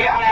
Yeah.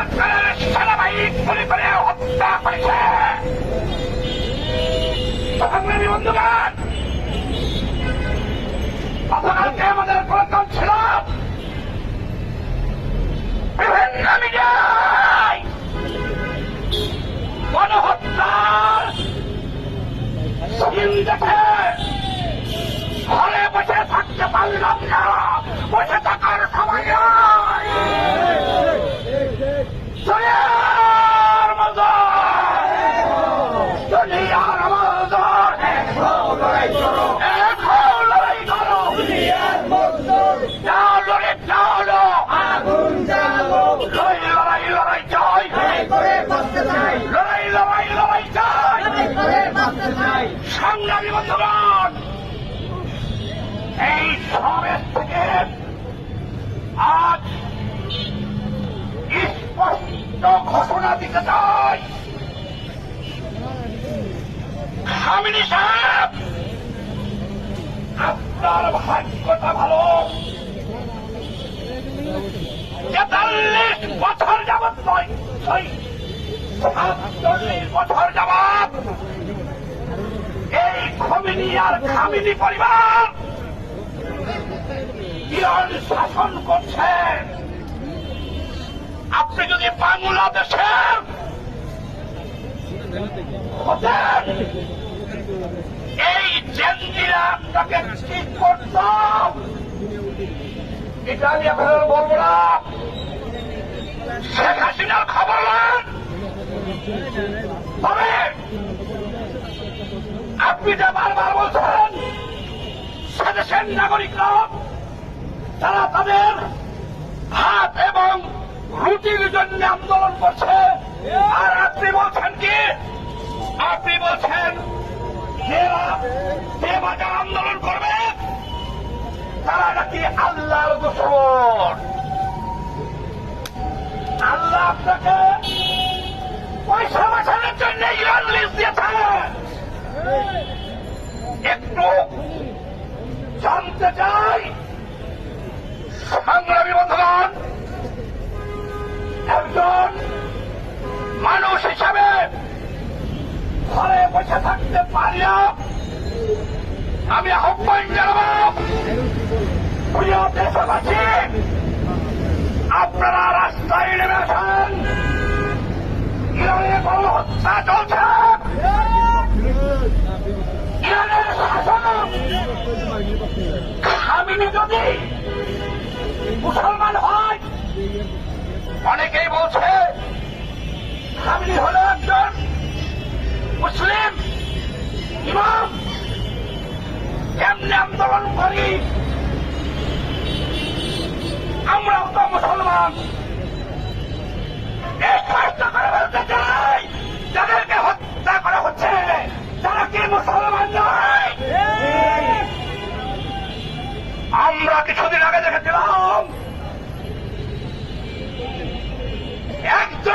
Junta সরকারের সেনাবাহিনী গুলি করে হত্যা করেছে। সংগ্রামী আমাদের প্রোগ্রাম ছিল বন্ধুগণ, এই সমাবেশ থেকে আজ স্পষ্ট ঘোষণা দিতে চাই। খামিনী সাহেব, আপনার ভাগ্যটা ভালো। তেতাল্লিশ বছর যাবৎ নয়, ছয় বছর যাবৎ আর খামিনি পরিবার ইরান শাসন করছে। আপনি যদি বাংলাদেশের হতেন, এই জেন্দিরা আপনাকে ঠিক করতাম এটা আমি আপনাদের বলব না। শেখ হাসিনার খবর নেন। তবে যে বারবার বলছেন নাগরিকরা তারা তাদের এবং রুটির জন্য আন্দোলন করছে। আর আপনি বলছেন কি? আপনি বলছেন আন্দোলন করবে, তারা নাকি আল্লাহর দুশ্মন আল্লাহ আপনাকে একটু জানতে চাই। সংগ্রামী বন্ধুগণ, একজন মানুষ হিসাবে ঘরে বসে থাকতে পারি আমি আহ্বান জানাব, প্রিয় দেশবাসী, আপনারা রাস্তায় নেমে আসেন। ইরানে গণহত্যা চলছে। যদি মুসলমান হয়। অনেকেই বলছে খামিনি হল একজন মুসলিম ইমাম। কেমনে আন্দোলন করি? আমরাও তো মুসলমান।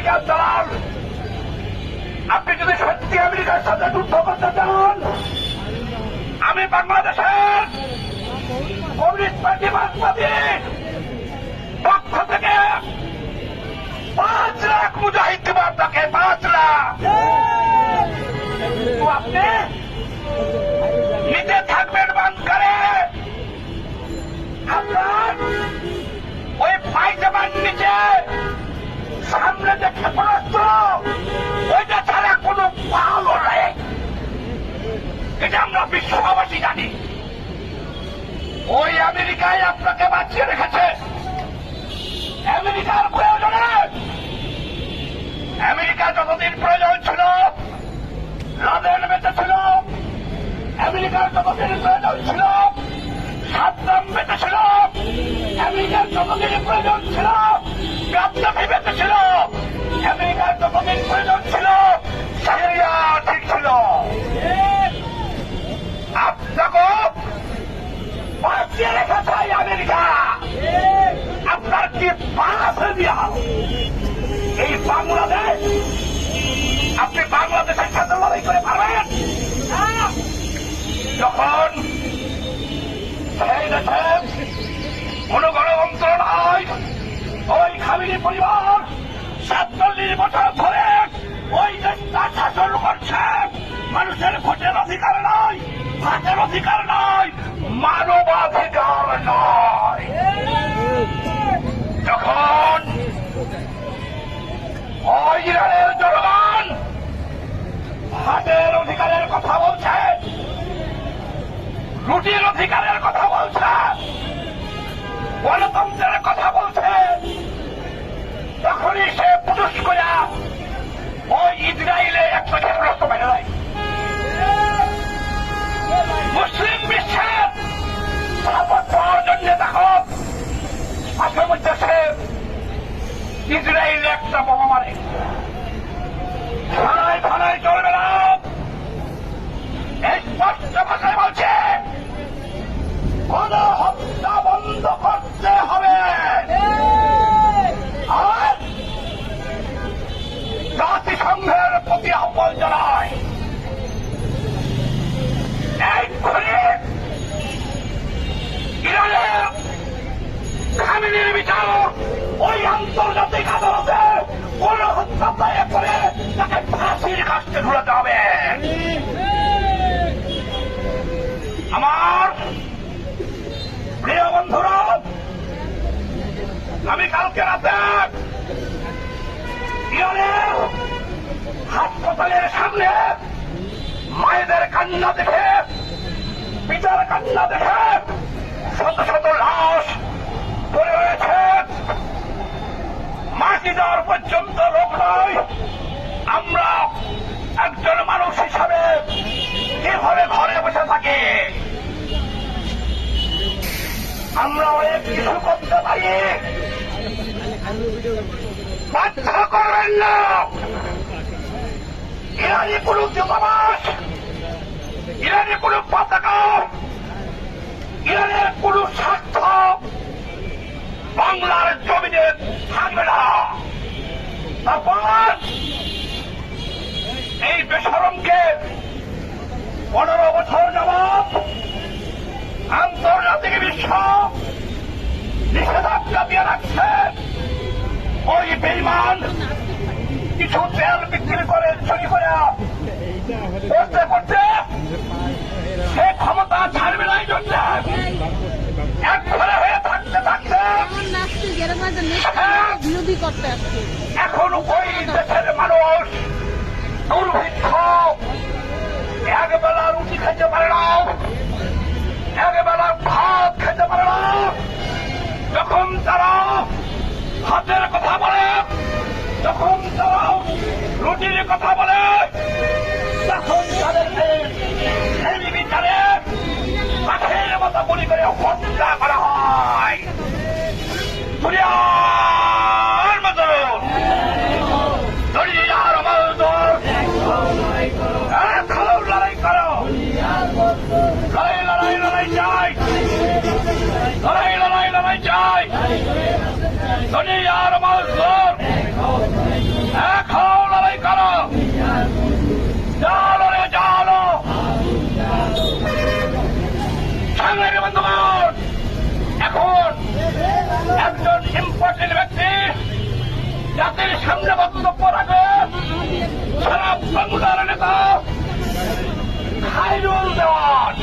আমেরিকার দালাল আপনি যদি সত্যি আমেরিকার সাথে যুদ্ধ করতে চান, আমি বাংলাদেশের কমিউনিস্ট পার্টি বাদবাদী পক্ষ থেকে পাঁচ লাখ মুজাহিদ দেব আপনাকে পাঁচ লাখ। আপনি বাঁচিয়ে রেখেছে। যখন কোন গণতন্ত্র নয় ওই খামিনি পরিবার সাতচল্লিশ বছর ধরে ওই দেশটা শাসন করছে। মানুষের ভোটের অধিকার নয় ভাতের অধিকার নয় মানবাধিকার নয় আন্তর্জাতিক আদালতে কোন হত্যা দায়ের করে তাকে ফাঁসির কাছে ঝুলাতে হবে। আমার প্রিয় বন্ধুরা, আমি কালকে রাতে হাসপাতালের সামনে মায়েদের কান্না দেখে, পিতার কান্না দেখে শত শত লাশ মাটি দেওয়ার পর্যন্ত লোক নয়। আমরা একজন মানুষ হিসাবে কীভাবে ঘরে বসে থাকি। আমরা অনেক কিছু করতে পারি। বাধ্য করবেন না। ইরানি কোন দূতাবাস ইরানি কোন পতাকা। বেসরমকে পনেরো বছর যাবৎ আন্তর্জাতিক বিশ্ব নিষেধাজ্ঞা দিয়ে রাখছে। ওই বেইমান কিছু তেল বিক্রি করে চুরি করে করতে করতে সে ক্ষমতা ছাড়বে না জন্য। এক ঘরে হয়ে থাকতে থাকতে এখন ওই দেশের মানুষ তারা হাতের কথা বলে। যখন তারা রুটির কথা বলে। দুনিয়ার মজদুর এখন লড়াই করো। জালো রে এখন একজন ইম্পর্টেন্ট ব্যক্তি জাতির সামনে বক্তব্য রাখে। সারা বাংলার নেতা খাইরুল দেওয়ান